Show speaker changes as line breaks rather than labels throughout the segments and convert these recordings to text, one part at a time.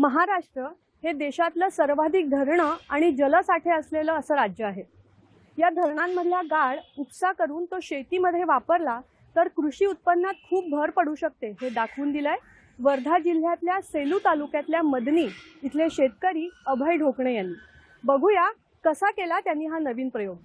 महाराष्ट्र हे देशातलं सर्वाधिक धरणं आणि जलसाठे असलेलं असं राज्य आहे. या धरणांमधला गाळ उपसा करून तो शेतीमध्ये वापरला तर कृषी उत्पन्नात खूप भर पडू शकते हे दाखवून दिलंय वर्धा जिल्ह्यातल्या सेलू तालुक्यातल्या मदनी इथले शेतकरी अभय ढोकणे यांनी. बघूया कसा केला त्यांनी हा नवीन प्रयोग.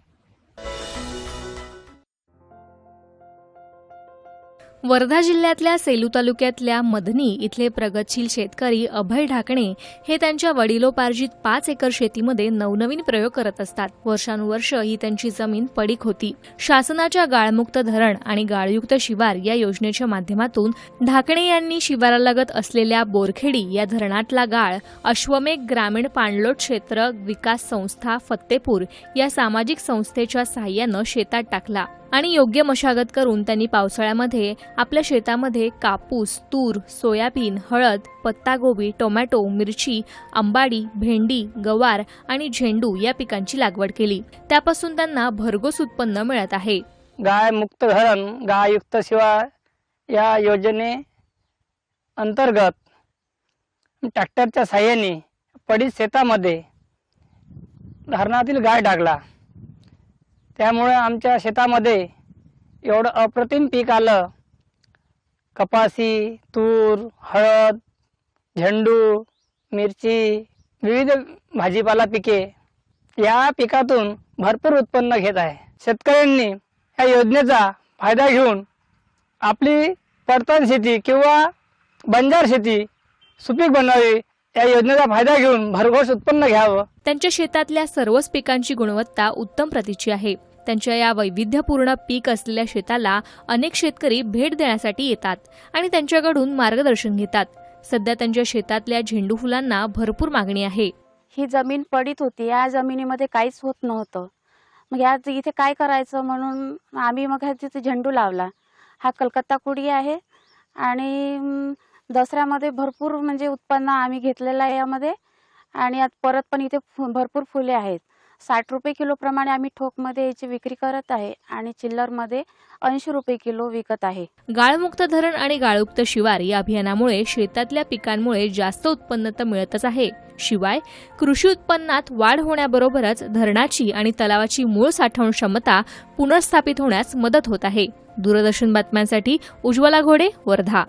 वर्धा जिल्ह्यातल्या सेलू तालुक्यातल्या मदनी इथले प्रगतशील शेतकरी अभय ढाकणे हे त्यांच्या वडिलोपार्जित पाच एकर शेतीमध्ये नवनवीन प्रयोग करत असतात. वर्षानुवर्ष ही त्यांची जमीन पडीक होती. शासनाच्या गाळमुक्त धरण आणि गाळयुक्त शिवार या योजनेच्या माध्यमातून ढाकणे यांनी शिवारालगत असलेल्या बोरखेडी या धरणातला गाळ अश्वमेघ ग्रामीण पाणलोट क्षेत्र विकास संस्था फत्तेपूर या सामाजिक संस्थेच्या सहाय्यानं शेतात टाकला. आणि योग्य मशागत करून त्यांनी पावसाळ्यामध्ये आपल्या शेतामध्ये कापूस तूर सोयाबीन हळद पत्तागोबी टोमॅटो मिरची आंबाडी भेंडी गवार आणि झेंडू या पिकांची लागवड केली. त्यापासून त्यांना भरघोस उत्पन्न मिळत आहे.
गाय मुक्त धरण गाययुक्त शिवाय या योजने अंतर्गत ट्रॅक्टरच्या साह्याने पडीत शेतामध्ये धरणातील गाय टाकला. त्यामुळे आमच्या शेतामध्ये एवढं अप्रतिम पीक आलं. कपासी तूर हळद झेंडू मिरची विविध भाजीपाला पिके या पिकातून भरपूर उत्पन्न घेत आहे. शेतकऱ्यांनी या योजनेचा फायदा घेऊन आपली पडतण शेती किंवा बंजार शेती सुपीक बनावी या योजनेचा फायदा घेऊन भरघोस उत्पन्न घ्यावं.
त्यांच्या शेतातल्या सर्वच पिकांची गुणवत्ता उत्तम प्रतीची आहे. त्यांच्या या वैविध्यपूर्ण पीक असलेल्या शेताला अनेक शेतकरी भेट देण्यासाठी येतात आणि त्यांच्याकडून मार्गदर्शन घेतात. सध्या त्यांच्या शेतातल्या झेंडू फुलांना भरपूर मागणी आहे.
ही जमीन पडीत होती. या जमिनीमध्ये काहीच होत नव्हतं. मग या इथे काय करायचं म्हणून आम्ही मग ह्या तिथे झेंडू लावला. हा कलकत्ता कुडी आहे आणि दसऱ्यामध्ये भरपूर म्हणजे उत्पन्न आम्ही घेतलेलं आहे यामध्ये. आणि आता परत पण इथे भरपूर फुले आहेत. साठ रुपये किलोप्रमाणे आम्ही ठोकमध्ये याची विक्री करत आहे आणि चिल्लरमध्ये ऐंशी रुपये किलो विकत आहे.
गाळमुक्त धरण आणि गाळयुक्त शिवार या अभियानामुळे शेतातल्या पिकांमुळे जास्त उत्पन्न तर मिळतच आहे. शिवाय कृषी उत्पन्नात वाढ होण्याबरोबरच धरणाची आणि तलावाची मूळ साठवण क्षमता पुनर्स्थापित होण्यास मदत होत आहे. दूरदर्शन बातम्यांसाठी उज्ज्वला घोडे वर्धा.